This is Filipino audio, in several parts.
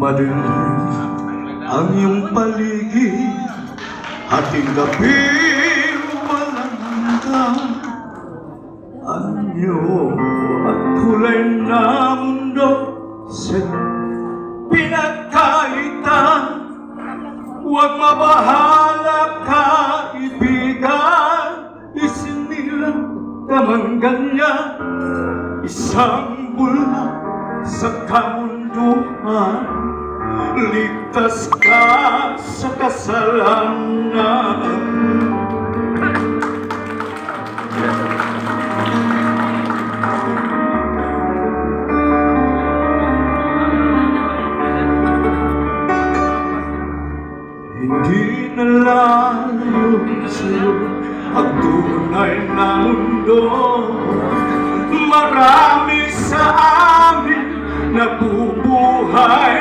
Madilim ang iyong paligid Ating gabi walang ka Anyo at kulay na mundo Sa pinagkaitan Huwag mabahala ka, ibigan Isinilang ka man ganyan Isang bulan sa kamunduhan Ligtas ka sa kasalanan. Hindi na layo sa'yo ang tunay na mundo. Marami sa amin nabubuhay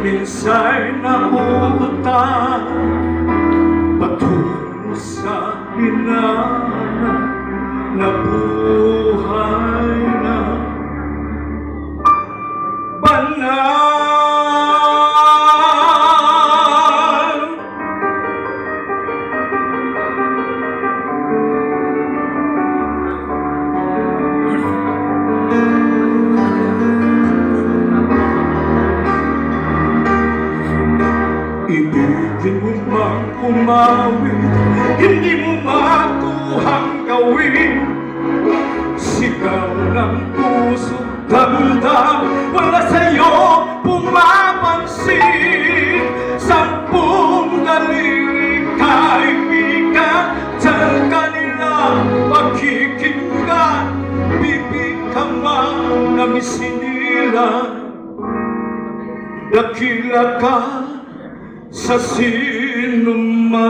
minsa'y nautang Patungo sa hinahanap Ibigin mo mang umawit Hindi mo makuhang gawin. Sigaw ng puso Damdam Wala sa'yo pumapansin. Sampung daliri kaibigan Diyan kanila makikinggan. Bibig ka man ng isinilang Dakila ka sa sinuman